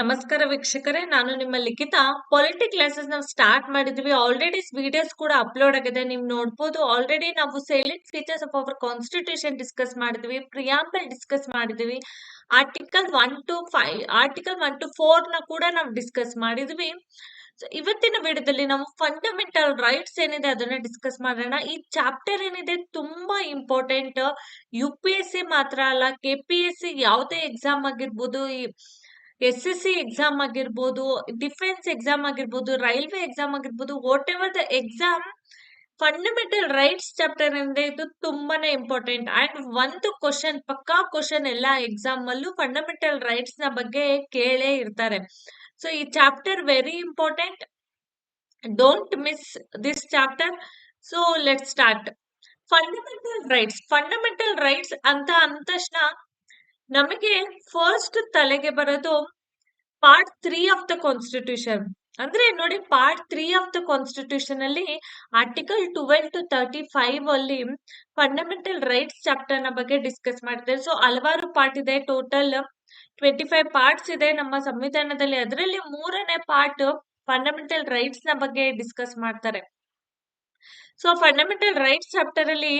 ನಮಸ್ಕಾರ ವೀಕ್ಷಕರೇ, ನಾನು ನಿಮ್ಮ ಲಿಖಿತ. ಪೊಲಿಟಿ ಕ್ಲಾಸಸ್ ನಾವು ಸ್ಟಾರ್ಟ್ ಮಾಡಿದ್ವಿ. ಆಲ್ರೆಡಿ ವಿಡಿಯೋಸ್ ಕೂಡ ಅಪ್ಲೋಡ್ ಆಗಿದೆ. ನೀವು ನೋಡ್ಬೋದು ಆಲ್ರೆಡಿ ನಾವು salient features of our constitution discuss ಮಾಡಿದ್ವಿ. ಪ್ರಿಯಾಂಬಲ್ ಡಿಸ್ಕಸ್ ಮಾಡಿದ್ವಿ. Article one two five article one two ಫೋರ್ನ ಕೂಡ ನಾವು ಡಿಸ್ಕಸ್ ಮಾಡಿದ್ವಿ. ಇವತ್ತಿನ ವಿಡಿಯೋದಲ್ಲಿ ನಾವು ಫಂಡಮೆಂಟಲ್ ರೈಟ್ಸ್ ಏನಿದೆ ಅದನ್ನ ಡಿಸ್ಕಸ್ ಮಾಡೋಣ. ಈ ಚಾಪ್ಟರ್ ಏನಿದೆ ತುಂಬಾ important U P S C ಮಾತ್ರ ಅಲ್ಲ ಕೆ ಪಿ ಎಸ್ ಸಿ ಯಾವುದೇ ಎಕ್ಸಾಮ್ ಆಗಿರ್ಬೋದು, ಈ ಎಸ್ ಎಸ್ ಸಿ ಎಕ್ಸಾಮ್ ಆಗಿರ್ಬೋದು ಡಿಫೆನ್ಸ್ ಎಕ್ಸಾಮ್ ಆಗಿರ್ಬೋದು ರೈಲ್ವೆ ಎಕ್ಸಾಮ್ ಆಗಿರ್ಬೋದು whatever the exam fundamental rights chapter ಅಂದ್ರೆ ಇದು ತುಂಬಾನೇ ಇಂಪಾರ್ಟೆಂಟ್ ಅಂಡ್ ಒಂದು ಕ್ವಶನ್ ಪಕ್ಕಾ ಕ್ವಶನ್ ಎಲ್ಲ ಎಕ್ಸಾಮ್ ಅಲ್ಲೂ ಫಂಡಮೆಂಟಲ್ ರೈಟ್ಸ್ನ ಬಗ್ಗೆ ಕೇಳೇ ಇರ್ತಾರೆ. ಸೊ ಈ chapter very important don't miss this chapter so let start fundamental rights fundamental rights ಅಂತ ಅಂದ ತಕ್ಷಣ ನಮಗೆ ಫಸ್ಟ್ ತಲೆಗೆ ಬರೋದು part three of the constitution ಅಂದ್ರೆ ನೋಡಿ part three of the constitution ಅಲ್ಲಿ article twelve to thirty five ಅಲ್ಲಿ ಫಂಡಮೆಂಟಲ್ ರೈಟ್ಸ್ ಚಾಪ್ಟರ್ನ ಬಗ್ಗೆ ಡಿಸ್ಕಸ್ ಮಾಡಿದ್ದಾರೆ ಸೊ ಹಲವಾರು ಪಾರ್ಟ್ ಇದೆ ಟೋಟಲ್ ಟ್ವೆಂಟಿ ಫೈವ್ ಪಾರ್ಟ್ಸ್ ಇದೆ ನಮ್ಮ ಸಂವಿಧಾನದಲ್ಲಿ. ಅದರಲ್ಲಿ ಮೂರನೇ ಪಾರ್ಟ್ ಫಂಡಮೆಂಟಲ್ ರೈಟ್ಸ್ನ ಬಗ್ಗೆ ಡಿಸ್ಕಸ್ ಮಾಡ್ತಾರೆ. ಸೊ ಫಂಡಮೆಂಟಲ್ ರೈಟ್ಸ್ ಚಾಪ್ಟರ್ ಅಲ್ಲಿ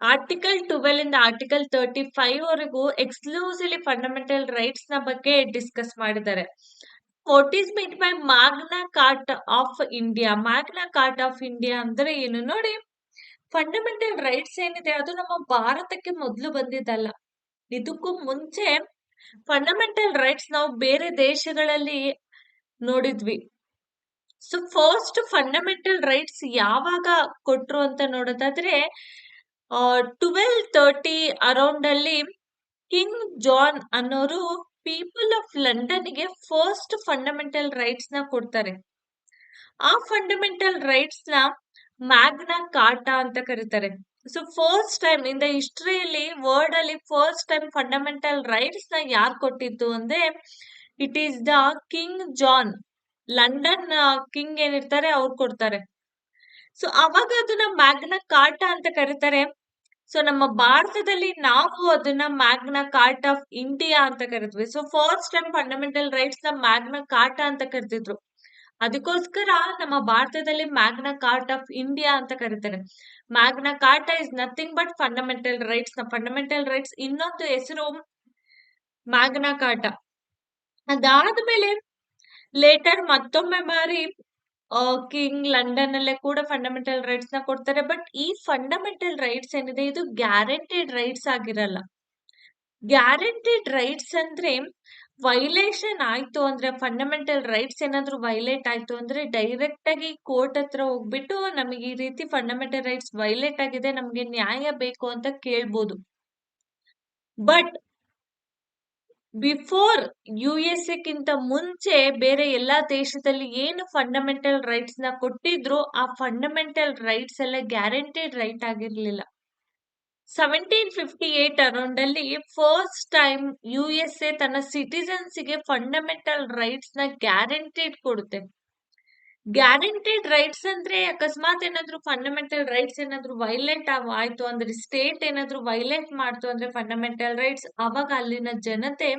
ಆರ್ಟಿಕಲ್ ಟ್ವೆಲ್ ಇಂದ ಆರ್ಟಿಕಲ್ ತರ್ಟಿ ಫೈವ್ ವರೆಗೂ ಎಕ್ಸ್ಕ್ಲೂಸಿವ್ಲಿ ಫಂಡಮೆಂಟಲ್ ರೈಟ್ಸ್ನ ಬಗ್ಗೆ ಡಿಸ್ಕಸ್ ಮಾಡಿದ್ದಾರೆ. What is meant by Magna Carta of India Magna Carta of India ಅಂದ್ರೆ ಏನು ನೋಡಿ? ಫಂಡಮೆಂಟಲ್ ರೈಟ್ಸ್ ಏನಿದೆ ಅದು ನಮ್ಮ ಭಾರತಕ್ಕೆ ಮೊದಲು ಬಂದಿದ್ದಲ್ಲ. ಇದಕ್ಕೂ ಮುಂಚೆ ಫಂಡಮೆಂಟಲ್ ರೈಟ್ಸ್ ನಾವು ಬೇರೆ ದೇಶಗಳಲ್ಲಿ ನೋಡಿದ್ವಿ. ಸೊ ಫಸ್ಟ್ ಫಂಡಮೆಂಟಲ್ ರೈಟ್ಸ್ ಯಾವಾಗ ಕೊಟ್ರು ಅಂತ ನೋಡೋದಾದ್ರೆ ಟ್ವೆಲ್ ತರ್ಟಿ ಅರೌಂಡ್ ಅಲ್ಲಿ ಕಿಂಗ್ ಜಾನ್ ಅನ್ನೋರು ಪೀಪಲ್ ಆಫ್ ಲಂಡನ್ಗೆ ಫಸ್ಟ್ ಫಂಡಮೆಂಟಲ್ ರೈಟ್ಸ್ನ ಕೊಡ್ತಾರೆ. ಆ ಫಂಡಮೆಂಟಲ್ ರೈಟ್ಸ್ನ ಮ್ಯಾಗ್ನಾ ಕಾಟ ಅಂತ ಕರೀತಾರೆ. So first time in the ಹಿಸ್ಟ್ರಿಯಲ್ಲಿ world ಅಲ್ಲಿ ಫಸ್ಟ್ ಟೈಮ್ ಫಂಡಮೆಂಟಲ್ ರೈಟ್ಸ್ನ ಯಾರು ಕೊಟ್ಟಿದ್ದು ಅಂದ್ರೆ it is the king John London king ಏನಿರ್ತಾರೆ, ಅವ್ರು ಕೊಡ್ತಾರೆ. ಸೊ ಅವಾಗ ಅದನ್ನ ಮ್ಯಾಗ್ನಾ ಕಾಟ ಅಂತ ಕರೀತಾರೆ. ಸೊ ನಮ್ಮ ಭಾರತದಲ್ಲಿ ನಾವು ಅದನ್ನ ಮ್ಯಾಗ್ನಾ ಕಾರ್ಟ್ ಆಫ್ ಇಂಡಿಯಾ ಅಂತ ಕರಿತೀವಿ ಸೊ ಫಸ್ಟ್ ಟೈಮ್ ಫಂಡಮೆಂಟಲ್ ರೈಟ್ಸ್ನ ಮ್ಯಾಗ್ನಾ ಕಾರ್ಟಾ ಅಂತ ಕರಿತಿದ್ರು ಅದಕ್ಕೋಸ್ಕರ ನಮ್ಮ ಭಾರತದಲ್ಲಿ ಮ್ಯಾಗ್ನಾ ಕಾರ್ಟ್ ಆಫ್ ಇಂಡಿಯಾ ಅಂತ ಕರೀತಾರೆ. Magna Carta is nothing but fundamental ರೈಟ್ಸ್ನ fundamental rights ಇನ್ನೊಂದು ಹೆಸರು ಮ್ಯಾಗ್ನಾ ಕಾರ್ಟಾ ಅದಾದ್ಮೇಲೆ ಲೇಟರ್ ಮತ್ತೊಮ್ಮೆ ಬಾರಿ ಕಿಂಗ್ ಲಂಡನ್ ಅಲ್ಲೇ ಕೂಡ ಫಂಡಮೆಂಟಲ್ ರೈಟ್ಸ್ನ ಕೊಡ್ತಾರೆ. ಬಟ್ ಈ ಫಂಡಮೆಂಟಲ್ ರೈಟ್ಸ್ ಏನಿದೆ, ಇದು ಗ್ಯಾರಂಟಿಡ್ ರೈಟ್ಸ್ ಆಗಿರಲ್ಲ. ಗ್ಯಾರಂಟಿಡ್ ರೈಟ್ಸ್ ಅಂದ್ರೆ ವೈಲೇಷನ್ ಆಯ್ತು ಅಂದ್ರೆ ಫಂಡಮೆಂಟಲ್ ರೈಟ್ಸ್ ಏನಾದ್ರು ವೈಲೇಟ್ ಆಯ್ತು ಅಂದ್ರೆ ಡೈರೆಕ್ಟ್ ಆಗಿ ಕೋರ್ಟ್ ಹತ್ರ ಹೋಗ್ಬಿಟ್ಟು ನಮಗೆ ಈ ರೀತಿ ಫಂಡಮೆಂಟಲ್ ರೈಟ್ಸ್ ವೈಲೇಟ್ ಆಗಿದೆ, ನಮ್ಗೆ ನ್ಯಾಯ ಬೇಕು ಅಂತ ಕೇಳ್ಬೋದು. ಬಟ್ ಬಿಫೋರ್ ಯು ಎಸ್ ಎಕ್ಕಿಂತ ಮುಂಚೆ ಬೇರೆ ಎಲ್ಲಾ ದೇಶದಲ್ಲಿ ಏನು ಫಂಡಮೆಂಟಲ್ ರೈಟ್ಸ್ನ ಕೊಟ್ಟಿದ್ರು ಆ ಫಂಡಮೆಂಟಲ್ ರೈಟ್ಸ್ ಎಲ್ಲ ಗ್ಯಾರಂಟಿಡ್ ರೈಟ್ ಆಗಿರ್ಲಿಲ್ಲ. ಸೆವೆಂಟೀನ್ ಫಿಫ್ಟಿ ಏಟ್ ಅರೌಂಡ್ ಅಲ್ಲಿ first time U S A ತನ್ನ ಸಿಟಿಸನ್ಸ್ಗೆ ಫಂಡಮೆಂಟಲ್ ರೈಟ್ಸ್ನ ಗ್ಯಾರಂಟಿಡ್ ಕೊಡುತ್ತೆ. ಗ್ಯಾರಂಟಿಡ್ ರೈಟ್ಸ್ ಅಂದ್ರೆ ಅಕಸ್ಮಾತ್ ಏನಾದ್ರು ಫಂಡಮೆಂಟಲ್ ರೈಟ್ಸ್ ಏನಾದ್ರು ವೈಲೆಂಟ್ ಆಯ್ತು ಅಂದ್ರೆ ಸ್ಟೇಟ್ ಏನಾದ್ರು ವೈಲೆಂಟ್ ಮಾಡ್ತು ಅಂದ್ರೆ ಫಂಡಮೆಂಟಲ್ ರೈಟ್ಸ್ ಅವಾಗ ಅಲ್ಲಿನ ಜನತೆ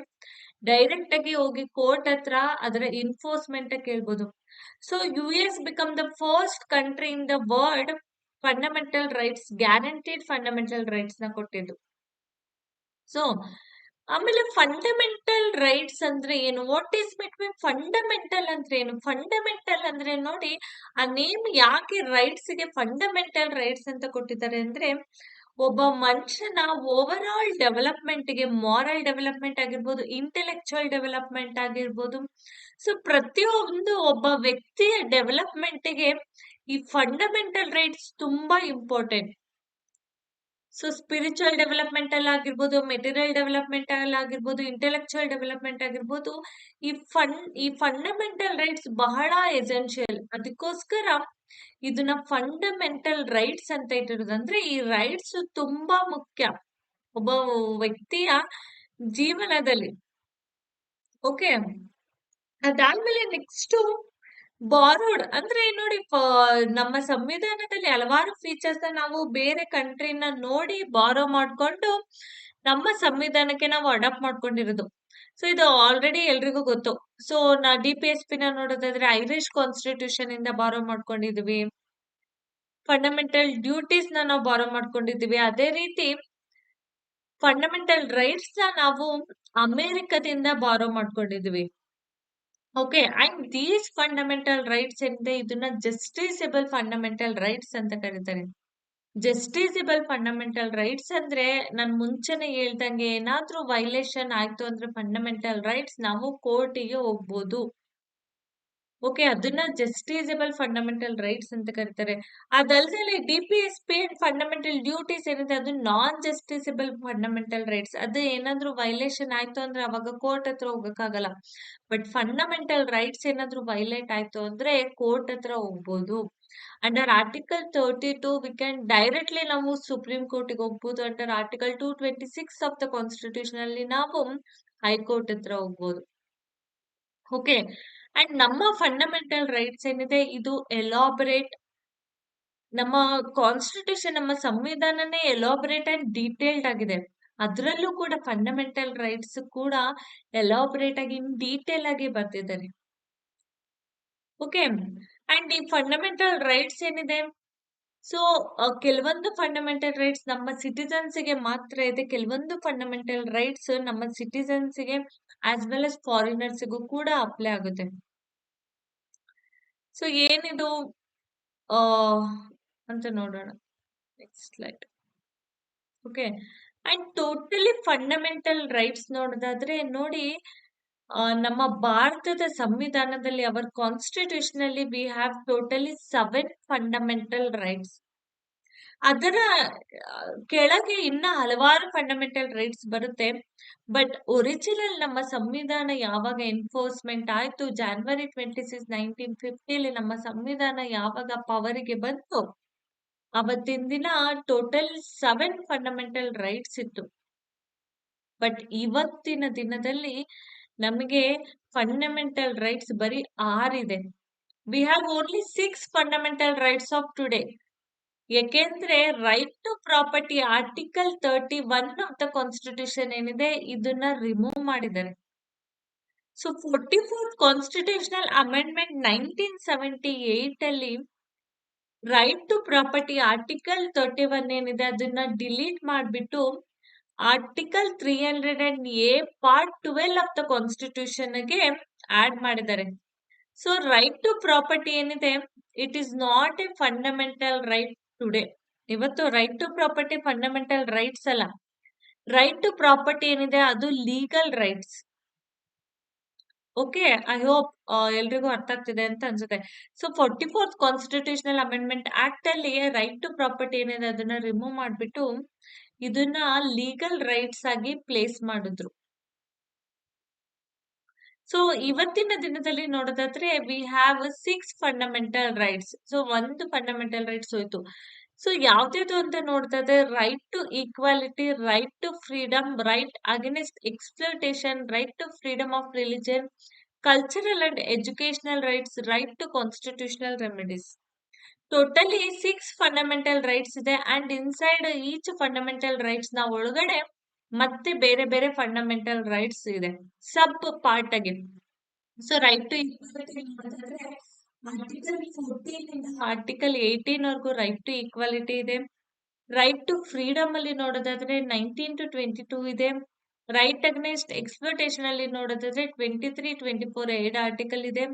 ಡೈರೆಕ್ಟ್ ಆಗಿ ಹೋಗಿ ಕೋರ್ಟ್ ಹತ್ರ ಅದರ ಇನ್ಫೋರ್ಸ್ಮೆಂಟ್ ಕೇಳ್ಬೋದು. So U S become the first country in the world fundamental rights guaranteed fundamental ರೈಟ್ಸ್ನ ಕೊಟ್ಟಿದ್ದು. ಸೊ ಆಮೇಲೆ ಫಂಡಮೆಂಟಲ್ ರೈಟ್ಸ್ ಅಂದ್ರೆ ಏನು? ವಾಟ್ ಈಸ್ ಬಿಟ್ವೀನ್ ಫಂಡಮೆಂಟಲ್ ಅಂದ್ರೆ ಏನು? ಫಂಡಮೆಂಟಲ್ ಅಂದ್ರೆ ನೋಡಿ, ಆ ನೇಮ್ ಯಾಕೆ ರೈಟ್ಸ್ಗೆ ಫಂಡಮೆಂಟಲ್ ರೈಟ್ಸ್ ಅಂತ ಕೊಟ್ಟಿದ್ದಾರೆ ಅಂದ್ರೆ, ಒಬ್ಬ ಮನುಷ್ಯನ ಓವರ್ ಆಲ್ ಡೆವಲಪ್ಮೆಂಟ್ಗೆ ಮಾರಲ್ ಡೆವಲಪ್ಮೆಂಟ್ ಆಗಿರ್ಬೋದು ಇಂಟೆಲೆಕ್ಚುಯಲ್ ಡೆವಲಪ್ಮೆಂಟ್ ಆಗಿರ್ಬೋದು ಸೊ ಪ್ರತಿಯೊಂದು ಒಬ್ಬ ವ್ಯಕ್ತಿಯ ಡೆವಲಪ್ಮೆಂಟ್ಗೆ ಈ ಫಂಡಮೆಂಟಲ್ ರೈಟ್ಸ್ ತುಂಬಾ ಇಂಪಾರ್ಟೆಂಟ್ ಸೊ ಸ್ಪಿರಿಚುವಲ್ ಡೆವಲಪ್ಮೆಂಟ್ ಅಲ್ಲಿ ಆಗಿರ್ಬೋದು ಮೆಟೀರಿಯಲ್ ಡೆವಲಪ್ಮೆಂಟ್ ಅಲ್ಲಿ ಆಗಿರ್ಬೋದು ಇಂಟೆಲೆಕ್ಚುಯಲ್ ಡೆವಲಪ್ಮೆಂಟ್ ಆಗಿರ್ಬೋದು, ಈ ಫಂಡ್ ಈ ಫಂಡಮೆಂಟಲ್ ರೈಟ್ಸ್ ಬಹಳ ಎಸೆನ್ಷಿಯಲ್ ಅದಕ್ಕೋಸ್ಕರ ಇದನ್ನ ಫಂಡಮೆಂಟಲ್ ರೈಟ್ಸ್ ಅಂತ ಇಟ್ಟಿರೋದು ಅಂದ್ರೆ ಈ ರೈಟ್ಸ್ ತುಂಬಾ ಮುಖ್ಯ. ಒಬ್ಬ ವ್ಯಕ್ತಿಯ ಜೀವನದಲ್ಲಿ. ಓಕೆ ಅದಾದ್ಮೇಲೆ ನೆಕ್ಸ್ಟ್ ಬಾರೋಡ್ ಅಂದ್ರೆ ನೋಡಿ ನಮ್ಮ ಸಂವಿಧಾನದಲ್ಲಿ ಹಲವಾರು ಫೀಚರ್ಸ್ ನಾವು ಬೇರೆ ಕಂಟ್ರಿನ ನೋಡಿ ಬಾರೋ ಮಾಡ್ಕೊಂಡು ನಮ್ಮ ಸಂವಿಧಾನಕ್ಕೆ ನಾವು ಅಡಾಪ್ಟ್ ಮಾಡ್ಕೊಂಡಿರೋದು ಸೊ ಇದು ಆಲ್ರೆಡಿ ಎಲ್ರಿಗೂ ಗೊತ್ತು. ಸೊ ನಾ ಡಿ-ಪಿ-ಎಸ್-ಪಿನ ನೋಡೋದಾದ್ರೆ ಐರಿಷ್ ಕಾನ್ಸ್ಟಿಟ್ಯೂಷನ್ ಇಂದ ಬಾರೋ ಮಾಡ್ಕೊಂಡಿದ್ವಿ. ಫಂಡಮೆಂಟಲ್ ಡ್ಯೂಟೀಸ್ನ ನಾವು ಬಾರೋ ಮಾಡ್ಕೊಂಡಿದ್ವಿ ಅದೇ ರೀತಿ ಫಂಡಮೆಂಟಲ್ ರೈಟ್ಸ್ನ ನಾವು ಅಮೆರಿಕದಿಂದ ಬಾರೋ ಮಾಡ್ಕೊಂಡಿದ್ವಿ. Okay. And these fundamental rights ಅಂತ ಇದನ್ನ ಜಸ್ಟಿಸಬಲ್ ಫಂಡಮೆಂಟಲ್ ರೈಟ್ಸ್ ಅಂತ ಕರೀತಾರೆ. ಜಸ್ಟಿಸಬಲ್ ಫಂಡಮೆಂಟಲ್ ರೈಟ್ಸ್ ಅಂದ್ರೆ ನಾನು ಮುಂಚೆನೆ ಹೇಳ್ದಂಗೆ ಏನಾದ್ರೂ ವೈಲೇಷನ್ ಆಯ್ತು ಅಂದ್ರೆ ಫಂಡಮೆಂಟಲ್ ರೈಟ್ಸ್ ನಾವು ಕೋರ್ಟಿಗೆ ಹೋಗ್ಬೋದು. ಓಕೆ. ಅದನ್ನ ಜಸ್ಟಿಸಬಲ್ ಫಂಡಮೆಂಟಲ್ ರೈಟ್ಸ್ ಅಂತ ಕರೀತಾರೆ. ಅದಲ್ಲದೆ ಡಿ-ಪಿ-ಎಸ್-ಪಿ ಅಂಡ್ ಫಂಡಮೆಂಟಲ್ ಡ್ಯೂಟೀಸ್ ಏನಿದೆ, ಅದು ನಾನ್ ಜಸ್ಟಿಸಬಲ್ ಫಂಡಮೆಂಟಲ್ ರೈಟ್ಸ್. ಅದು ಏನಾದ್ರೂ ವೈಲೇಷನ್ ಆಯ್ತು ಅಂದ್ರೆ ಅವಾಗ ಕೋರ್ಟ್ ಹತ್ರ ಹೋಗಕ್ಕಾಗಲ್ಲ. ಬಟ್ ಫಂಡಮೆಂಟಲ್ ರೈಟ್ಸ್ ಏನಾದ್ರೂ ವೈಲೇಟ್ ಆಯ್ತು ಅಂದ್ರೆ ಕೋರ್ಟ್ ಹತ್ರ ಹೋಗ್ಬೋದು. Under article 32 we can directly ನಾವು ಸುಪ್ರೀಂ ಕೋರ್ಟ್‌ಗೆ ಹೋಗ್ಬೋದು. Under article 226 of the constitution ಅಲ್ಲಿ ನಾವು ಹೈಕೋರ್ಟ್ ಹತ್ರ ಹೋಗ್ಬೋದು. ಓಕೆ. ಅಂಡ್ ನಮ್ಮ ಫಂಡಮೆಂಟಲ್ ರೈಟ್ಸ್ ಏನಿದೆ, ಇದು ಎಲಾಬರೇಟ್ ನಮ್ಮ ಕಾನ್ಸ್ಟಿಟ್ಯೂಷನ್ ನಮ್ಮ ಸಂವಿಧಾನನೇ ಎಲಾಬರೇಟ್ ಅಂಡ್ ಡೀಟೇಲ್ಡ್ ಆಗಿದೆ. ಅದರಲ್ಲೂ ಕೂಡ ಫಂಡಮೆಂಟಲ್ ರೈಟ್ಸ್ ಕೂಡ ಎಲಾಬರೇಟ್ ಆಗಿ ಇನ್ ಡೀಟೇಲ್ ಆಗಿ ಬರ್ತಿದ್ದಾರೆ ಓಕೆ. ಅಂಡ್ ಈ ಫಂಡಮೆಂಟಲ್ ರೈಟ್ಸ್ ಏನಿದೆ ಸೊ ಕೆಲವೊಂದು ಫಂಡಮೆಂಟಲ್ ರೈಟ್ಸ್ ನಮ್ಮ ಸಿಟಿಜನ್ಸ್‌ಗೆ ಮಾತ್ರ ಇದೆ. ಕೆಲವೊಂದು ಫಂಡಮೆಂಟಲ್ ರೈಟ್ಸ್ ನಮ್ಮ ಸಿಟಿಜನ್ಸ್‌ಗೆ ಆಸ್ ವೆಲ್ ಆಸ್ ಫಾರಿನರ್ಸ್‌ಗೂ ಕೂಡ ಅಪ್ಲೈ ಆಗುತ್ತೆ. ಸೊ ಏನಿದು ಅಂತ ನೋಡೋಣ. Next slide. Okay. And totally fundamental rights ನೋಡೋದಾದ್ರೆ ನೋಡಿ ನಮ್ಮ ಭಾರತದ ಸಂವಿಧಾನದಲ್ಲಿ our constitutionally we have totally seven fundamental rights. ಅದರ ಕೆಳಗೆ ಇನ್ನ ಹಲವಾರು ಫಂಡಮೆಂಟಲ್ ರೈಟ್ಸ್ ಬರುತ್ತೆ. ಬಟ್ ಒರಿಜಿನಲ್ ನಮ್ಮ ಸಂವಿಧಾನ ಯಾವಾಗ ಎನ್ಫೋರ್ಸ್‌ಮೆಂಟ್ ಆಯ್ತು ಜಾನ್ವರಿ 26, 1950ಲಿ ನಮ್ಮ ಸಂವಿಧಾನ ಯಾವಾಗ ಪವರಿಗೆ ಬಂತು, ಅವತ್ತಿನ ದಿನ ಟೋಟಲ್ ಸೆವೆನ್ ಫಂಡಮೆಂಟಲ್ ರೈಟ್ಸ್ ಇತ್ತು. ಬಟ್ ಇವತ್ತಿನ ದಿನದಲ್ಲಿ ನಮಗೆ ಫಂಡಮೆಂಟಲ್ ರೈಟ್ಸ್ ಬರೀ 6 ಇದೆ. We have only six fundamental rights of today. ಏಕೆಂದ್ರೆ right to property article 31 of the constitution ಏನಿದೆ, ಇದನ್ನ ರಿಮೂವ್ ಮಾಡಿದ್ದಾರೆ. ಸೊ 44th ಕಾನ್ಸ್ಟಿಟ್ಯೂಷನಲ್ ಅಮೆಂಡ್ಮೆಂಟ್ 1978 ಅಲ್ಲಿ ರೈಟ್ ಟು ಪ್ರಾಪರ್ಟಿ ಆರ್ಟಿಕಲ್ 31 ಏನಿದೆ, ಅದನ್ನ ಡಿಲೀಟ್ ಮಾಡಿಬಿಟ್ಟು article 300 A part 12 of the ಕಾನ್ಸ್ಟಿಟ್ಯೂಷನ್ಗೆ add ಮಾಡಿದ್ದಾರೆ. So right to property ಏನಿದೆ it is not a fundamental right today. ಇವತ್ತು right to property fundamental rights ಅಲ್ಲ. Right to property ಏನಿದೆ, ಅದು legal rights. Okay. I hope ಎಲ್ರಿಗೂ ಅರ್ಥ ಆಗ್ತಿದೆ ಅಂತ ಅನ್ಸುತ್ತೆ. So 44th constitutional amendment act ಅಲ್ಲಿ ರೈಟ್ ಟು ಪ್ರಾಪರ್ಟಿ ಏನಿದೆ, ಅದನ್ನ ರಿಮೂವ್ ಮಾಡಿಬಿಟ್ಟು, ಇದನ್ನ ಲೀಗಲ್ ರೈಟ್ಸ್ ಆಗಿ ಪ್ಲೇಸ್ ಮಾಡಿದ್ರು. ಸೊ ಇವತ್ತಿನ ದಿನದಲ್ಲಿ ನೋಡೋದಾದ್ರೆ we have six fundamental rights. So ಒಂದು ಫಂಡಮೆಂಟಲ್ ರೈಟ್ಸ್ ಹೋಯ್ತು. ಸೊ ಯಾವ್ದ್ಯಾವ್ದು ಅಂತ ನೋಡ್ತಾ right to equality, right to freedom, right against exploitation right to freedom of religion, cultural and educational rights, right to constitutional remedies. Totally six fundamental rights ಇದೆ and inside each fundamental ರೈಟ್ಸ್ನ ಒಳಗಡೆ ಮತ್ತೆ ಬೇರೆ ಬೇರೆ fundamental rights ಇದೆ. Sub part ಆಗಿ. So right to equality ನೋಡೋದಾದ್ರೆ article 14 ಇಂದ ಆರ್ಟಿಕಲ್ 18 ವರೆಗೂ ರೈಟ್ ಟು ಈಕ್ವಾಲಿಟಿ ಇದೆ. ರೈಟ್ ಟು ಫ್ರೀಡಮ್ ಅಲ್ಲಿ ನೋಡೋದಾದ್ರೆ 19-22 ಇದೆ. ರೈಟ್ ಅಗ್ನೆಸ್ಟ್ ಎಕ್ಸ್ಪ್ಲೋಟೇಷನ್ ಅಲ್ಲಿ ನೋಡೋದಾದ್ರೆ 23, 24 2 ಆರ್ಟಿಕಲ್ ಇದೆ.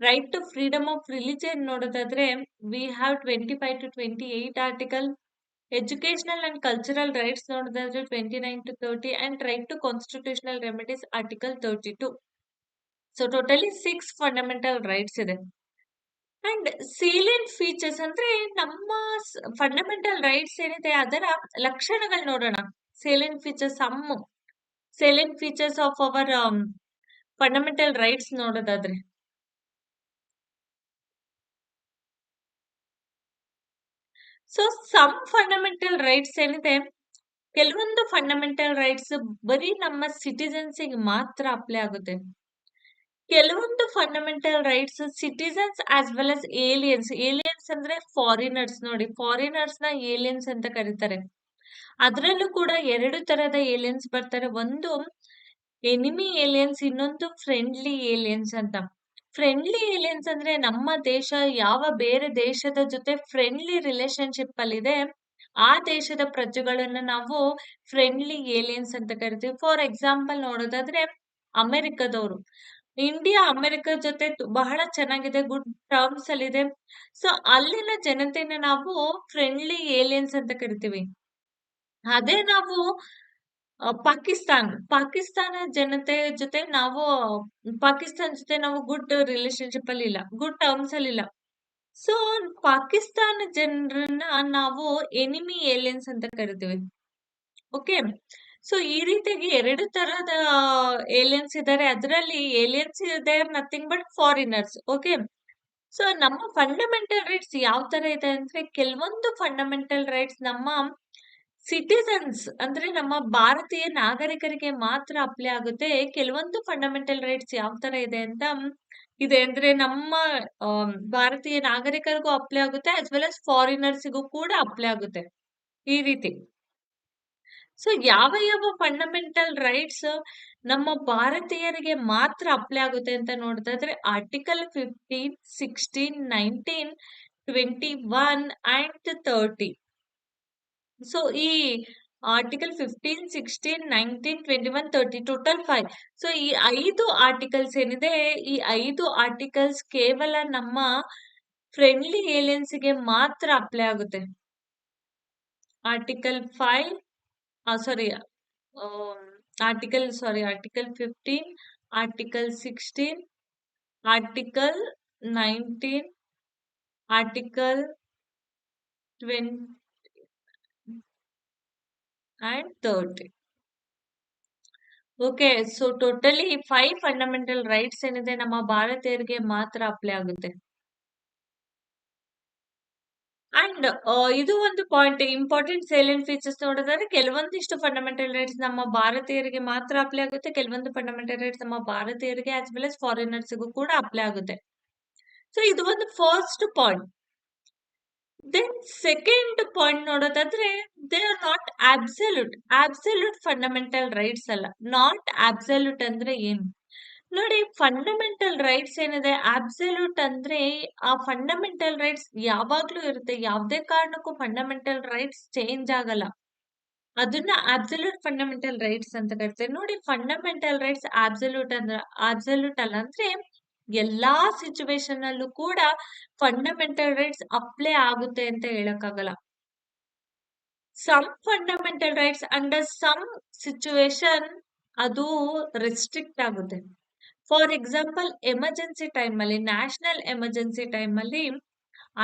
Right to freedom of religion ನೋಡೋದಾದ್ರೆ we have 25-28 article. Educational and cultural rights ನೋಡೋದಾದ್ರೆ 29-30 and right to constitutional remedies article 32. So totally six fundamental rights ಇದೆ. ಅಂಡ್ ಸೀಲಿಯಂಟ್ ಫೀಚರ್ಸ್ ಅಂದ್ರೆ ನಮ್ಮ ಫಂಡಮೆಂಟಲ್ ರೈಟ್ಸ್ ಏನಿದೆ ಅದರ ಲಕ್ಷಣಗಳು ನೋಡೋಣ. Salient features some salient features of our fundamental rights ನೋಡೋದಾದ್ರೆ. So some fundamental rights ಏನಿದೆ ಕೆಲವೊಂದು ಫಂಡಮೆಂಟಲ್ ರೈಟ್ಸ್ ಬರೀ ನಮ್ಮ ಸಿಟಿಸನ್ಸಿಗೆ ಮಾತ್ರ ಅಪ್ಲೈ ಆಗುತ್ತೆ. ಕೆಲವೊಂದು fundamental rights citizens as well as aliens. Aliens ಅಂದ್ರೆ ಫಾರಿನರ್ಸ್ ನೋಡಿ. ಫಾರಿನರ್ಸ್‌ನ ಏಲಿಯನ್ಸ್ ಅಂತ ಕರೀತಾರೆ. ಅದರಲ್ಲೂ ಕೂಡ ಎರಡು ತರದ ಏಲಿಯನ್ಸ್ ಬರ್ತಾರೆ. ಒಂದು ಎನಿಮಿ ಏಲಿಯನ್ಸ್ ಇನ್ನೊಂದು ಫ್ರೆಂಡ್ಲಿ ಏಲಿಯನ್ಸ್ ಅಂತ. ಫ್ರೆಂಡ್ಲಿ ಏಲಿಯನ್ಸ್ ಅಂದ್ರೆ ನಮ್ಮ ದೇಶ ಯಾವ ಬೇರೆ ದೇಶದ ಜೊತೆ ಫ್ರೆಂಡ್ಲಿ ರಿಲೇಶನ್‌ಶಿಪ್ ಅಲ್ಲಿದೆ, ಆ ದೇಶದ ಪ್ರಜೆಗಳನ್ನ ನಾವು ಫ್ರೆಂಡ್ಲಿ ಏಲಿಯನ್ಸ್ ಅಂತ ಕರಿತೀವಿ. ಫಾರ್ ಎಕ್ಸಾಂಪಲ್ ನೋಡೋದಾದ್ರೆ ಅಮೆರಿಕದವರು. ಇಂಡಿಯಾ ಅಮೆರಿಕ ಜೊತೆ ಬಹಳ ಚೆನ್ನಾಗಿದೆ. ಗುಡ್ ಟರ್ಮ್ಸ್ ಅಲ್ಲಿದೆ. ಸೊ, ಅಲ್ಲಿನ ಜನತೆನ ನಾವು ಫ್ರೆಂಡ್ಲಿ ಏಲಿಯನ್ಸ್ ಅಂತ ಕರಿತೀವಿ. ಅದೇ ನಾವು ಪಾಕಿಸ್ತಾನ್, ಪಾಕಿಸ್ತಾನ ಜನತೆ ಜೊತೆ ನಾವು ಪಾಕಿಸ್ತಾನ್ ಜೊತೆ ನಾವು ಗುಡ್ ರಿಲೇಶನ್‌ಶಿಪ್ ಅಲ್ಲಿ ಇಲ್ಲ. ಗುಡ್ ಟರ್ಮ್ಸ್ ಅಲ್ಲಿ ಇಲ್ಲ. ಸೊ, ಪಾಕಿಸ್ತಾನ ಜನರನ್ನ ನಾವು ಎನಿಮಿ ಏಲಿಯನ್ಸ್ ಅಂತ ಕರಿತೀವಿ. ಓಕೆ. ಸೊ, ಈ ರೀತಿಯಾಗಿ ಎರಡು ತರಹದ ಏಲಿಯನ್ಸ್ ಇದ್ದಾರೆ. ಅದರಲ್ಲಿ ಏಲಿಯನ್ಸ್ ಇದೆ nothing but foreigners. Okay. So, ನಮ್ಮ ಫಂಡಮೆಂಟಲ್ ರೈಟ್ಸ್ ಯಾವ ತರ ಇದೆ ಅಂದ್ರೆ ಕೆಲವೊಂದು ಫಂಡಮೆಂಟಲ್ ರೈಟ್ಸ್ ನಮ್ಮ ಸಿಟಿಜನ್ಸ್ ಅಂದ್ರೆ ನಮ್ಮ ಭಾರತೀಯ ನಾಗರಿಕರಿಗೆ ಮಾತ್ರ ಅಪ್ಲೈ ಆಗುತ್ತೆ. ಕೆಲವೊಂದು ಫಂಡಮೆಂಟಲ್ ರೈಟ್ಸ್ ಯಾವ ತರ ಇದೆ ಅಂತ ಇದೆ ಅಂದ್ರೆ ನಮ್ಮ ಭಾರತೀಯ ನಾಗರಿಕರಿಗೂ ಅಪ್ಲೈ ಆಗುತ್ತೆ ಆಸ್ ವೆಲ್ ಆಸ್ ಫಾರಿನರ್ಸ್‌ಗೂ ಕೂಡ ಅಪ್ಲೈ ಆಗುತ್ತೆ. ಈ ರೀತಿ. ಸೊ, ಯಾವ ಯಾವ ಫಂಡಮೆಂಟಲ್ ರೈಟ್ಸ್ ನಮ್ಮ ಭಾರತೀಯರಿಗೆ ಮಾತ್ರ ಅಪ್ಲೈ ಆಗುತ್ತೆ ಅಂತ ನೋಡಿದ್ರೆ ಆರ್ಟಿಕಲ್ 15, 16, 19, 21 ಆಂಡ್ 30. ಸೊ, ಈ ಆರ್ಟಿಕಲ್ 15, 16, 19, 21, 30 ಟೋಟಲ್ ಫೈವ್ ಸೊ, ಈ ಐದು ಆರ್ಟಿಕಲ್ಸ್ ಏನಿದೆ, ಈ ಐದು ಆರ್ಟಿಕಲ್ಸ್ ಕೇವಲ ನಮ್ಮ ಫ್ರೆಂಡ್ಲಿ ಏಲಿಯನ್ಸ್‌ಗೆ ಮಾತ್ರ ಅಪ್ಲೈ ಆಗುತ್ತೆ. ಆರ್ಟಿಕಲ್ 5 ಆ sorry article sorry article 15, article 16, article 19, article 20 and 30. Okay. So, totally five fundamental rights ಏನಿದೆ ನಮ್ಮ ಭಾರತೀಯರಿಗೆ ಮಾತ್ರ ಅಪ್ಲೈ ಆಗುತ್ತೆ. ಅಂಡ್ ಅ ಇದು ಒಂದು ಪಾಯಿಂಟ್ ಇಂಪಾರ್ಟೆಂಟ್ ಸೇಲೆಂಟ್ ಫೀಚರ್ಸ್ ನೋಡೋದಾದ್ರೆ ಕೆಲವೊಂದಿಷ್ಟು ಫಂಡಮೆಂಟಲ್ ರೈಟ್ಸ್ ನಮ್ಮ ಭಾರತೀಯರಿಗೆ ಮಾತ್ರ ಅಪ್ಲೈ ಆಗುತ್ತೆ. ಕೆಲವೊಂದು ಫಂಡಮೆಂಟಲ್ ರೈಟ್ಸ್ ನಮ್ಮ ಭಾರತೀಯರಿಗೆ ಆಸ್ ವೆಲ್ ಎಸ್ ಫಾರಿನರ್ಸ್‌ಗೂ ಕೂಡ ಅಪ್ಲೈ ಆಗುತ್ತೆ. ಸೊ, ಇದು ಒಂದು first point. Then second point ನೋಡೋದಾದ್ರೆ they are not absolute. Absolute fundamental rights ಅಲ್ಲ. ನಾಟ್ ಆಬ್ಸಲ್ಯೂಟ್ ಅಂದ್ರೆ ಏನು? ನೋಡಿ ಫಂಡಮೆಂಟಲ್ ರೈಟ್ಸ್ ಏನಿದೆ ಅಬ್ಸಲ್ಯೂಟ್ ಅಂದ್ರೆ ಆ ಫಂಡಮೆಂಟಲ್ ರೈಟ್ಸ್ ಯಾವಾಗ್ಲೂ ಇರುತ್ತೆ. ಯಾವುದೇ ಕಾರಣಕ್ಕೂ ಫಂಡಮೆಂಟಲ್ ರೈಟ್ಸ್ ಚೇಂಜ್ ಆಗಲ್ಲ. ಅದನ್ನ ಅಬ್ಸಲ್ಯೂಟ್ ಫಂಡಮೆಂಟಲ್ ರೈಟ್ಸ್ ಅಂತ ಕರಿತಾರೆ. ನೋಡಿ ಫಂಡಮೆಂಟಲ್ ರೈಟ್ಸ್ ಅಬ್ಸಲ್ಯೂಟ್ ಅಂದ್ರೆ ಅಬ್ಸಲ್ಯೂಟ್ ಅಲ್ಲ ಅಂದ್ರೆ ಎಲ್ಲಾ ಸಿಚುವೇಶನ್ ಅಲ್ಲೂ ಕೂಡ ಫಂಡಮೆಂಟಲ್ ರೈಟ್ಸ್ ಅಪ್ಲೈ ಆಗುತ್ತೆ ಅಂತ ಹೇಳಕ್ಕಾಗಲ್ಲ. Some fundamental rights under some situation ಅದು ರೆಸ್ಟ್ರಿಕ್ಟ್ ಆಗುತ್ತೆ. ಫಾರ್ ಎಕ್ಸಾಂಪಲ್ ಎಮರ್ಜೆನ್ಸಿ ಟೈಮ್ ಅಲ್ಲಿ ನ್ಯಾಷನಲ್ ಎಮರ್ಜೆನ್ಸಿ ಟೈಮ್ ಅಲ್ಲಿ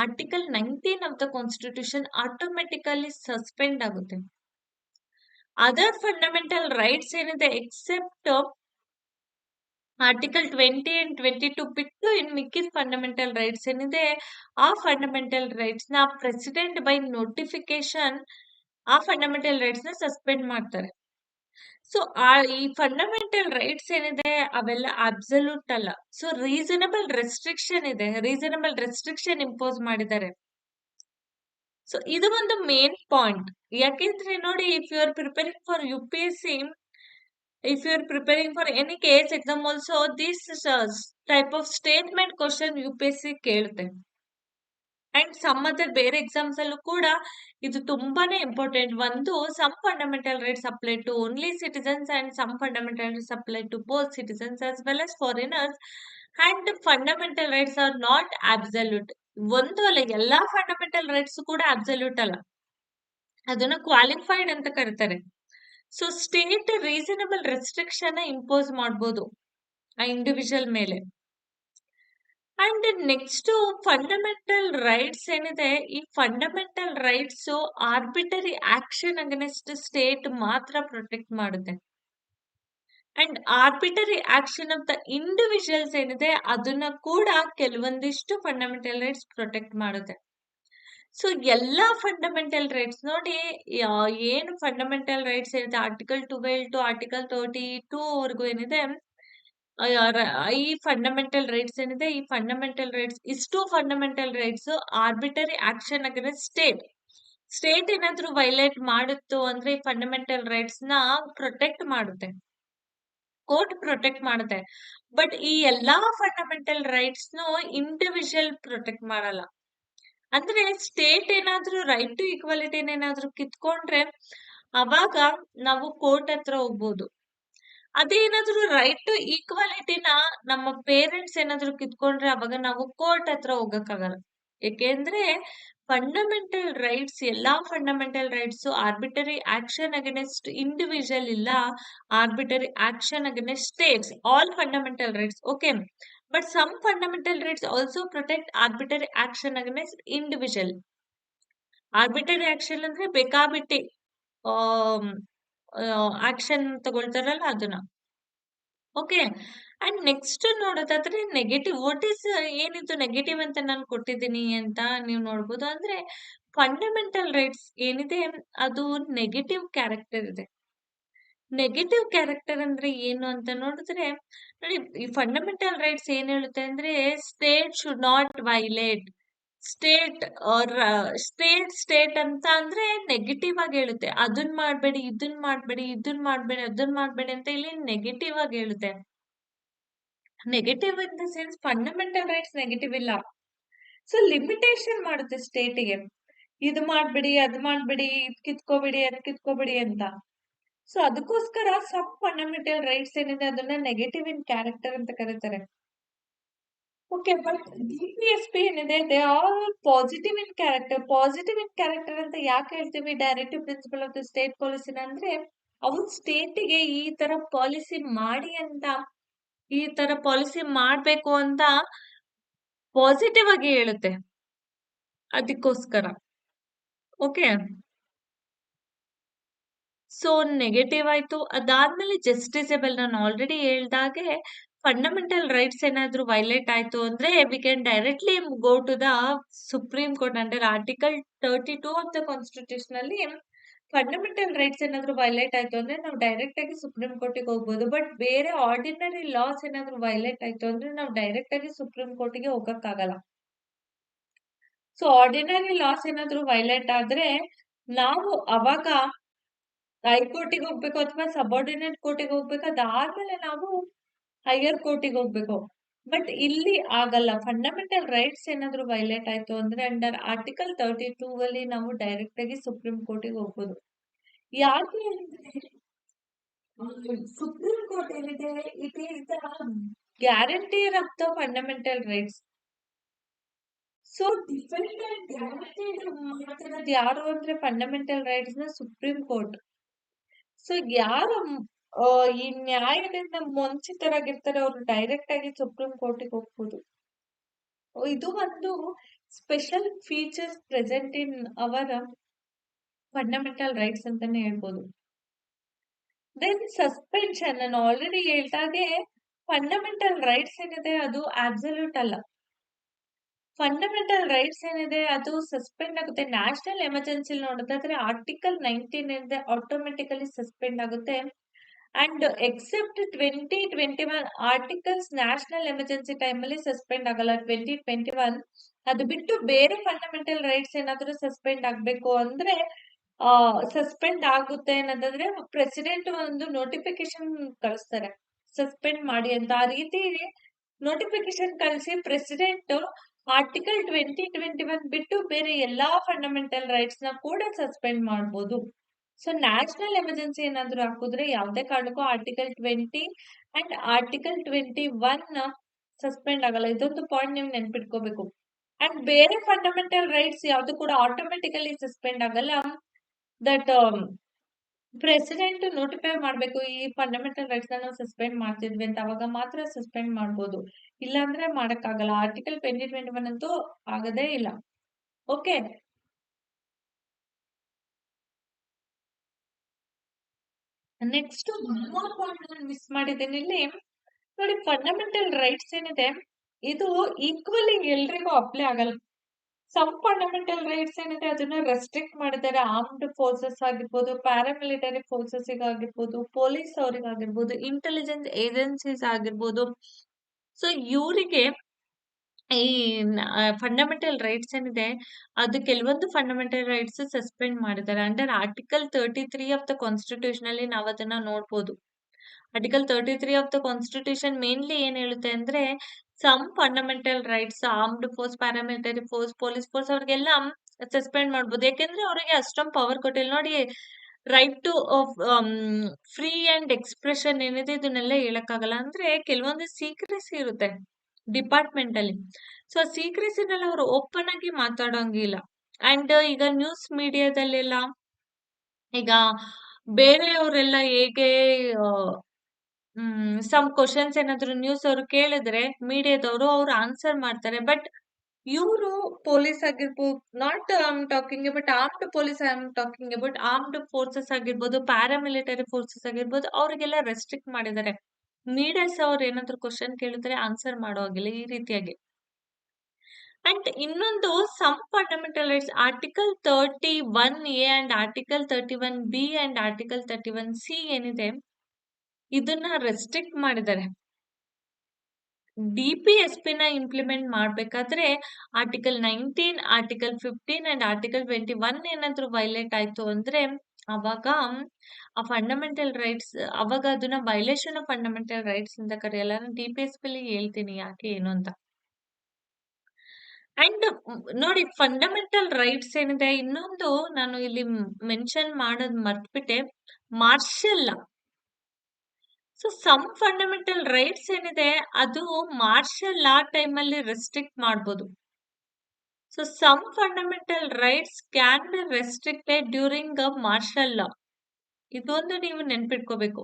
article 19 of the constitution automatically suspend ಆಗುತ್ತೆ. ಅದರ್ ಫಂಡಮೆಂಟಲ್ ರೈಟ್ಸ್ ಏನಿದೆ ಎಕ್ಸೆಪ್ಟ್ ಆರ್ಟಿಕಲ್ 20 ಅಂಡ್ 22 ಬಿಟ್ಟು ಇನ್ ಮಿಕ್ಕಿದ ಫಂಡಮೆಂಟಲ್ ರೈಟ್ಸ್ ಏನಿದೆ ಆ ಫಂಡಮೆಂಟಲ್ ರೈಟ್ಸ್‌ನ ಪ್ರೆಸಿಡೆಂಟ್ ಬೈ ನೋಟಿಫಿಕೇಶನ್ ಆ ಫಂಡಮೆಂಟಲ್ ರೈಟ್ಸ್‌ನ ಸಸ್ಪೆಂಡ್ ಮಾಡ್ತಾರೆ. ಸೊ, ಆ ಈ ಫಂಡಮೆಂಟಲ್ ರೈಟ್ಸ್ ಏನಿದೆ ಅವೆಲ್ಲ ಅಬ್ಸಲ್ಯೂಟ್ ಅಲ್ಲ. ಸೊ, ರೀಸನಬಲ್ ರೆಸ್ಟ್ರಿಕ್ಷನ್ ಇದೆ. ರೀಸನಬಲ್ ರೆಸ್ಟ್ರಿಕ್ಷನ್ ಇಂಪೋಸ್ ಮಾಡಿದ್ದಾರೆ. ಸೊ, ಇದು ಒಂದು ಮೇನ್ ಪಾಯಿಂಟ್. ಯಾಕೆಂದ್ರೆ ನೋಡಿ if you are preparing for UPSC if are preparing preparing for any exam exam also this of type of statement question UPSC ಕೇಳುತ್ತೆ. And some other ಬೇರೆ exams ಅಲ್ಲೂ ಕೂಡ ಇದು ತುಂಬಾನೇ ಇಂಪಾರ್ಟೆಂಟ್. ಒಂದು some fundamental rights apply to only citizens and some fundamental rights apply to both citizens as well as foreigners and fundamental rights are not absolute. ಒಂದು ಅಲ್ಲ, ಎಲ್ಲಾ ಫಂಡಮೆಂಟಲ್ ರೈಟ್ಸ್ ಕೂಡ ಅಬ್ಸಲ್ಯೂಟ್ ಅಲ್ಲ. ಅದನ್ನ ಕ್ವಾಲಿಫೈಡ್ ಅಂತ ಕರೀತಾರೆ. So, state reasonable restriction impose ಮಾಡ್ಬೋದು ಆ ಇಂಡಿವಿಜುವಲ್ ಮೇಲೆ. ಅಂಡ್ ನೆಕ್ಸ್ಟ್ ಫಂಡಮೆಂಟಲ್ ರೈಟ್ಸ್ ಏನಿದೆ ಈ fundamental rights arbitrary action against state ಮಾತ್ರ ಪ್ರೊಟೆಕ್ಟ್ ಮಾಡುತ್ತೆ. And arbitrary action of the individuals ಏನಿದೆ ಅದನ್ನ ಕೂಡ ಕೆಲವೊಂದಿಷ್ಟು ಫಂಡಮೆಂಟಲ್ ರೈಟ್ಸ್ ಪ್ರೊಟೆಕ್ಟ್ ಮಾಡುತ್ತೆ. ಸೊ, ಎಲ್ಲ ಫಂಡಮೆಂಟಲ್ ರೈಟ್ಸ್ ನೋಡಿ ಏನು ಫಂಡಮೆಂಟಲ್ ರೈಟ್ಸ್ ಏನಿದೆ ಆರ್ಟಿಕಲ್ 12 ಟು ಆರ್ಟಿಕಲ್ 32 ವರೆಗೂ ಏನಿದೆ ಈ ಫಂಡಮೆಂಟಲ್ ರೈಟ್ಸ್ ಏನಿದೆ ಈ ಫಂಡಮೆಂಟಲ್ ರೈಟ್ಸ್ ಇಷ್ಟು fundamental rights arbitrary action against state. State ಏನಾದ್ರು ವೈಲೇಟ್ ಮಾಡುತ್ತು ಅಂದ್ರೆ ಈ ಫಂಡಮೆಂಟಲ್ನ ಪ್ರೊಟೆಕ್ಟ್ ಮಾಡುತ್ತೆ. ಕೋರ್ಟ್ ಪ್ರೊಟೆಕ್ಟ್ ಮಾಡುತ್ತೆ. ಬಟ್ ಈ ಎಲ್ಲಾ ಫಂಡಮೆಂಟಲ್ ರೈಟ್ಸ್ ರೈಟ್ಸ್‌ನು ಇಂಡಿವಿಜುವಲ್ ಪ್ರೊಟೆಕ್ಟ್ ಮಾಡಲ್ಲ. ಅಂದ್ರೆ ಸ್ಟೇಟ್ ಏನಾದ್ರೂ ರೈಟ್ ಟು ಈಕ್ವಾಲಿಟಿನ ಏನಾದ್ರೂ ಕಿತ್ಕೊಂಡ್ರೆ ಅವಾಗ ನಾವು ಕೋರ್ಟ್ ಹತ್ರ ಹೋಗ್ಬೋದು. ಅದೇನಾದ್ರೂ ರೈಟ್ ಟು ಈಕ್ವಾಲಿಟಿನ ನಮ್ಮ ಪೇರೆಂಟ್ಸ್ ಏನಾದ್ರೂ ಕಿತ್ಕೊಂಡ್ರೆ ಅವಾಗ ನಾವು ಕೋರ್ಟ್ ಹತ್ರ ಹೋಗಕ್ಕಾಗಲ್ಲ. ಏಕೆಂದ್ರೆ ಫಂಡಮೆಂಟಲ್ ರೈಟ್ಸ್ ಎಲ್ಲಾ fundamental rights arbitrary action against individual ಇಲ್ಲ. Arbitrary action against states. All fundamental rights okay. But some fundamental rights also protect arbitrary action against individual. Arbitrary action ಅಂದ್ರೆ ಬೇಕಾಬಿಟ್ಟಿ ಆಕ್ಷನ್ ತಗೊಳ್ತಾರಲ್ಲ ಅದನ್ನ. ಓಕೆ. ಅಂಡ್ ನೆಕ್ಸ್ಟ್ ನೋಡೋದಾದ್ರೆ negative what is ಏನಿತ್ತು negative ಅಂತ ನಾನು ಕೊಟ್ಟಿದ್ದೀನಿ ಅಂತ ನೀವು ನೋಡ್ಬೋದು. ಅಂದ್ರೆ ಫಂಡಮೆಂಟಲ್ ರೈಟ್ಸ್ ಏನಿದೆ, ಅದು ನೆಗೆಟಿವ್ ಕ್ಯಾರೆಕ್ಟರ್ ಇದೆ. ನೆಗೆಟಿವ್ ಕ್ಯಾರೆಕ್ಟರ್ ಅಂದ್ರೆ ಏನು ಅಂತ ನೋಡಿದ್ರೆ ನೋಡಿ ಈ ಫಂಡಮೆಂಟಲ್ ರೈಟ್ಸ್ ಏನ್ ಹೇಳುತ್ತೆ ಅಂದ್ರೆ state should not violate state are state state ಅಂತ ಅಂದ್ರೆ ನೆಗೆಟಿವ್ ಆಗಿ ಹೇಳುತ್ತೆ. ಅದನ್ ಮಾಡ್ಬೇಡಿ, ಇದನ್ ಮಾಡ್ಬೇಡಿ, ಇದನ್ ಮಾಡ್ಬೇಡಿ, ಅದನ್ ಮಾಡ್ಬೇಡಿ ಅಂತ ಇಲ್ಲಿ ನೆಗೆಟಿವ್ ಆಗಿ ಹೇಳುತ್ತೆ. Negative in the sense fundamental rights negative ಇಲ್ಲ. ಸೊ ಲಿಮಿಟೇಷನ್ ಮಾಡುತ್ತೆ ಸ್ಟೇಟಿಗೆ. ಇದು ಮಾಡಬೇಡಿ ಅದ್ ಮಾಡಬೇಡಿ ಇದ್ ಕಿತ್ಕೋಬೇಡಿ, ಅದ್ ಕಿತ್ಕೋಬೇಡಿ ಅಂತ. ಸೊ ಅದಕ್ಕೋಸ್ಕರ ಸಬ್ ಫಂಡಮೆಂಟಲ್ ರೈಟ್ಸ್ ಏನಿದೆ ಅದನ್ನ ನೆಗೆಟಿವ್ ಇನ್ ಕ್ಯಾರೆಕ್ಟರ್ ಅಂತ ಕರೀತಾರೆ. Okay. But D P S P ಏನಿದೆ they are positive in character. Positive in character ಅಂತ ಯಾಕೆ ಹೇಳ್ತೀವಿ directive principle of the state ಪಾಲಿಸಿನ ಅಂದ್ರೆ ಸ್ಟೇಟ್ ಸ್ಟೇಟಿಗೆ ಈ ತರ ಪಾಲಿಸಿ ಮಾಡಿ ಅಂತ, ಈ ತರ ಪಾಲಿಸಿ ಮಾಡ್ಬೇಕು ಅಂತ ಪಾಸಿಟಿವ್ ಆಗಿ ಹೇಳುತ್ತೆ. ಅದಕ್ಕೋಸ್ಕರ. ಓಕೆ. ಸೊ ನೆಗೆಟಿವ್ ಆಯ್ತು. ಅದಾದಮೇಲೆ ಜಸ್ಟಿಸೇಬಲ್ ನಾನು ಆಲ್ರೆಡಿ ಹೇಳ್ದಾಗೆ ಫಂಡಮೆಂಟಲ್ ರೈಟ್ಸ್ ಏನಾದರೂ ವೈಲೇಟ್ ಆಯ್ತು ಅಂದ್ರೆ we can directly go to the supreme court under article 32 of the ಕಾನ್ಸ್ಟಿಟ್ಯೂಷನಲ್ಲಿ fundamental rights ಏನಾದರೂ ವೈಲೇಟ್ ಆಯ್ತು ಅಂದ್ರೆ ನಾವು ಡೈರೆಕ್ಟ್ ಆಗಿ ಸುಪ್ರೀಂ ಕೋರ್ಟಿಗೆ ಹೋಗ್ಬೋದು. ಬಟ್ ಬೇರೆ ಆರ್ಡಿನರಿ ಲಾಸ್ ಏನಾದರೂ ವೈಲೇಟ್ ಆಯ್ತು ಅಂದ್ರೆ ನಾವು ಡೈರೆಕ್ಟ್ ಆಗಿ ಸುಪ್ರೀಂ ಕೋರ್ಟಿಗೆ ಹೋಗೋಕ್ಕಾಗಲ್ಲ ಸೊ ಆರ್ಡಿನರಿ ಲಾಸ್ ಏನಾದರೂ ವೈಲೇಟ್ ಆದ್ರೆ ನಾವು ಅವಾಗ ಹೈಕೋರ್ಟಿಗೆ ಹೋಗ್ಬೇಕು ಅಥವಾ ಸಬಾರ್ಡಿನೇಟ್ ಕೋರ್ಟಿಗೆ ಹೋಗ್ಬೇಕು. ಅದಾದ್ಮೇಲೆ ನಾವು ಹೈಯರ್ ಕೋರ್ಟಿಗೆ ಹೋಗ್ಬೇಕು. ಬಟ್ ಇಲ್ಲಿ ಆಗಲ್ಲ. ಫಂಡಮೆಂಟಲ್ ರೈಟ್ಸ್ ಏನಾದ್ರು ವೈಲೇಟ್ ಆಯ್ತು ಅಂದ್ರೆ ಅಂಡರ್ ಆರ್ಟಿಕಲ್ 32 ಅಲ್ಲಿ ನಾವು ಡೈರೆಕ್ಟ್ ಆಗಿ ಸುಪ್ರೀಂ ಕೋರ್ಟಿಗೆ ಹೋಗ್ಬೋದು. ಯಾಕೆ ಅಂದ್ರೆ ಸುಪ್ರೀಂ ಕೋರ್ಟ್ ಏನಿದೆ it is the guarantor of the fundamental rights. So defendant guaranteed ಮಾಡ್ತಿರೋದು ಯಾರು ಅಂದ್ರೆ ಫಂಡಮೆಂಟಲ್ನ ಸುಪ್ರೀಂ ಕೋರ್ಟ್. ಸೊ, ಯಾರು ಈ ನ್ಯಾಯದಿಂದ ವಂಚಿತರಾಗಿರ್ತಾರೆ ಅವರು ಡೈರೆಕ್ಟ್ ಆಗಿ ಸುಪ್ರೀಂ ಕೋರ್ಟಿಗೆ ಹೋಗ್ಬೋದು. ಇದು ಒಂದು special features present in our fundamental rights ಅಂತಾನೆ ಹೇಳ್ಬೋದು. ದೆನ್ ಸಸ್ಪೆನ್ಷನ್ ನಾನು ಆಲ್ರೆಡಿ ಹೇಳ್ದಾಗೆ ಫಂಡಮೆಂಟಲ್ ರೈಟ್ಸ್ ಏನಿದೆ ಅದು ಅಬ್ಸಲ್ಯೂಟ್ ಅಲ್ಲ. ಫಂಡಮೆಂಟಲ್ ರೈಟ್ಸ್ ಏನಿದೆ, ಅದು ಸಸ್ಪೆಂಡ್ ಆಗುತ್ತೆ. ನ್ಯಾಷನಲ್ ಎಮರ್ಜೆನ್ಸಿ ನೋಡೋದಾದ್ರೆ ಆರ್ಟಿಕಲ್ 19 ಏನಿದೆ ಆಟೋಮೆಟಿಕಲಿ ಸಸ್ಪೆಂಡ್ ಆಗುತ್ತೆ. And except 2021 articles national emergency ಅಲ್ಲಿ ಸಸ್ಪೆಂಡ್ ಆಗಲ್ಲ. 2021 ಅದು ಬಿಟ್ಟು ಬೇರೆ ಫಂಡಮೆಂಟಲ್ ರೈಟ್ಸ್ ಏನಾದ್ರೂ ಸಸ್ಪೆಂಡ್ ಆಗ್ಬೇಕು ಅಂದ್ರೆ ಸಸ್ಪೆಂಡ್ ಆಗುತ್ತೆ ಅನ್ನೋದಾದ್ರೆ ಪ್ರೆಸಿಡೆಂಟ್ ಒಂದು ನೋಟಿಫಿಕೇಶನ್ ಕಳಿಸ್ತಾರೆ. ಸಸ್ಪೆಂಡ್ ಮಾಡಿ ಅಂತ. ಆ ರೀತಿ ನೋಟಿಫಿಕೇಶನ್ ಕಳಿಸಿ ಪ್ರೆಸಿಡೆಂಟ್ ಆರ್ಟಿಕಲ್ 2021 ಬಿಟ್ಟು ಬೇರೆ ಎಲ್ಲಾ ಫಂಡಮೆಂಟಲ್ ರೈಟ್ಸ್ನ ಕೂಡ ಸಸ್ಪೆಂಡ್ ಮಾಡಬಹುದು ಸೊ ನ್ಯಾಷನಲ್ ಎಮರ್ಜೆನ್ಸಿ ಏನಾದ್ರೂ ಹಾಕಿದ್ರೆ ಯಾವುದೇ ಕಾರಣಕ್ಕೂ ಆರ್ಟಿಕಲ್ 20 ಅಂಡ್ ಆರ್ಟಿಕಲ್ 21 ಸಸ್ಪೆಂಡ್ ಆಗಲ್ಲ. ಇದೊಂದು ಪಾಯಿಂಟ್ ನೀವು ನೆನ್ಪಿಟ್ಕೋಬೇಕು. ಅಂಡ್ ಬೇರೆ ಫಂಡಮೆಂಟಲ್ ರೈಟ್ಸ್ ಯಾವ್ದು ಕೂಡ ಆಟೋಮೆಟಿಕಲಿ ಸಸ್ಪೆಂಡ್ ಆಗಲ್ಲ. ದಟ್ ಪ್ರೆಸಿಡೆಂಟ್ ನೋಟಿಫೈ ಮಾಡಬೇಕು ಈ ಫಂಡಮೆಂಟಲ್ ರೈಟ್ಸ್ ನಾವು ಸಸ್ಪೆಂಡ್ ಮಾಡ್ತಿದ್ವಿ ಅಂತ. ಅವಾಗ ಮಾತ್ರ ಸಸ್ಪೆಂಡ್ ಮಾಡ್ಬೋದು. ಇಲ್ಲಾಂದ್ರೆ ಮಾಡಕ್ಕಾಗಲ್ಲ. ಆರ್ಟಿಕಲ್ 2021 ಅಂತೂ ಆಗದೇ ಇಲ್ಲ. Okay. Next more point miss ಮಾಡಿದ್ದೀನಿ ಇಲ್ಲಿ. ನೋಡಿ ಫಂಡಮೆಂಟಲ್ ರೈಟ್ಸ್ ಏನಿದೆ ಇದು ಈಕ್ವಲಿ ಎಲ್ರಿಗೂ ಅಪ್ಲೈ ಆಗಲ್ಲ. ಸಮ್ ಫಂಡಮೆಂಟಲ್ ರೈಟ್ಸ್ ಏನಿದೆ ಅದನ್ನ ರೆಸ್ಟ್ರಿಕ್ಟ್ ಮಾಡಿದ್ದಾರೆ. ಆರ್ಮ್ಡ್ ಫೋರ್ಸಸ್ ಆಗಿರ್ಬೋದು, ಪ್ಯಾರಾಮಿಲಿಟರಿ ಫೋರ್ಸಸ್ ಆಗಿರ್ಬೋದು, ಪೊಲೀಸ್ ಅವರಿಗಾಗಿರ್ಬೋದು, ಇಂಟೆಲಿಜೆನ್ಸ್ ಏಜೆನ್ಸೀಸ್ ಆಗಿರ್ಬೋದು. ಸೊ ಇವರಿಗೆ ಈ ಫಂಡಮೆಂಟಲ್ ರೈಟ್ಸ್ ಏನಿದೆ ಅದು ಕೆಲವೊಂದು ಫಂಡಮೆಂಟಲ್ ರೈಟ್ಸ್ ಸಸ್ಪೆಂಡ್ ಮಾಡಿದ್ದಾರೆ. Under article 33 of the constitution ಅಲ್ಲಿ ನಾವು ಅದನ್ನ ನೋಡ್ಬೋದು. Article 33 of the constitution mainly ಏನ್ ಹೇಳುತ್ತೆ ಅಂದ್ರೆ some fundamental rights armed force paramilitary force police force ಅವ್ರಿಗೆಲ್ಲ ಸಸ್ಪೆಂಡ್ ಮಾಡ್ಬೋದು. ಯಾಕೆಂದ್ರೆ ಅವರಿಗೆ ಅಷ್ಟೊಂದು ಪವರ್ ಕೊಟ್ಟಿಲ್ಲ. ನೋಡಿ right to free and expression ಏನಿದೆ ಇದನ್ನೆಲ್ಲ ಹೇಳಕ್ಕಾಗಲ್ಲ. ಅಂದ್ರೆ ಕೆಲವೊಂದು ಸೀಕ್ರೆಸಿ ಇರುತ್ತೆ ಡಿಪಾರ್ಟ್ಮೆಂಟ್ ಅಲ್ಲಿ. ಸೊ ಸೀಕ್ರೆಸಿನಲ್ಲಿ ಅವರು ಓಪನ್ ಆಗಿ ಮಾತಾಡೋಂಗಿಲ್ಲ. ಅಂಡ್ ಈಗ ನ್ಯೂಸ್ ಮೀಡಿಯಾದಲ್ಲೆಲ್ಲ ಈಗ ಬೇರೆಯವರೆಲ್ಲ ಹೇಗೆ ಸಮ್ ಕ್ವಶನ್ಸ್ ಏನಾದ್ರು ನ್ಯೂಸ್ ಅವರು ಕೇಳಿದ್ರೆ ಮೀಡಿಯಾದವರು ಅವ್ರು ಆನ್ಸರ್ ಮಾಡ್ತಾರೆ. ಬಟ್ ಇವರು ಪೊಲೀಸ್ ಆಗಿರ್ಬೋದು not I am talking but armed police I am talking about armed forces ಆಗಿರ್ಬೋದು ಪ್ಯಾರಾಮಿಲಿಟರಿ ಫೋರ್ಸಸ್ ಆಗಿರ್ಬೋದು, ಅವರಿಗೆಲ್ಲ ರೆಸ್ಟ್ರಿಕ್ಟ್ ಮಾಡಿದ್ದಾರೆ. ಮೀಡಿಯಾಸ್ ಅವ್ರು ಏನಾದ್ರು ಕ್ವಶನ್ ಕೇಳಿದ್ರೆ ಆನ್ಸರ್ ಮಾಡೋ ಹಾಗಿಲ್ಲ ಈ ರೀತಿಯಾಗಿ. ಅಂಡ್ ಇನ್ನೊಂದು some fundamental rights article thirty one A and article thirty one B and article thirty one C ಏನಿದೆ ಇದನ್ನ ರೆಸ್ಟ್ರಿಕ್ಟ್ ಮಾಡಿದ್ದಾರೆ. ಡಿ ಪಿ ಎಸ್ ಪಿ ನ ಇಂಪ್ಲಿಮೆಂಟ್ ಮಾಡ್ಬೇಕಾದ್ರೆ article nineteen article fifteen and article twenty one ಏನಾದ್ರು violate ಆಯ್ತು ಅಂದ್ರೆ ಅವಾಗ ಆ ಫಂಡಮೆಂಟಲ್ ರೈಟ್ಸ್ ಅವಾಗ ಅದನ್ನ ವೈಲೇಷನ್ ಆಫ್ ಫಂಡಮೆಂಟಲ್ ರೈಟ್ಸ್ ಅಂತ ಕರೆಯಲ್ಲ. ನಾನು ಡಿ ಪಿ ಎಸ್ ಪಿ ಹೇಳ್ತೀನಿ ಯಾಕೆ ಏನು ಅಂತ. ಅಂಡ್ ನೋಡಿ ಫಂಡಮೆಂಟಲ್ ರೈಟ್ಸ್ ಏನಿದೆ ಇನ್ನೊಂದು ನಾನು ಇಲ್ಲಿ ಮೆನ್ಷನ್ ಮಾಡೋದ್ ಮರ್ತ್ಬಿಟ್ಟೆ martial law so some fundamental rights ಏನಿದೆ, ಅದು ಮಾರ್ಷಲ್ ಲಾ ಟೈಮಲ್ಲಿ ರೆಸ್ಟ್ರಿಕ್ಟ್ ಮಾಡ್ಬೋದು. So some fundamental rights can be restricted during a martial law ಇದೊಂದು ನೀವು ನೆನ್ಪಿಟ್ಕೋಬೇಕು.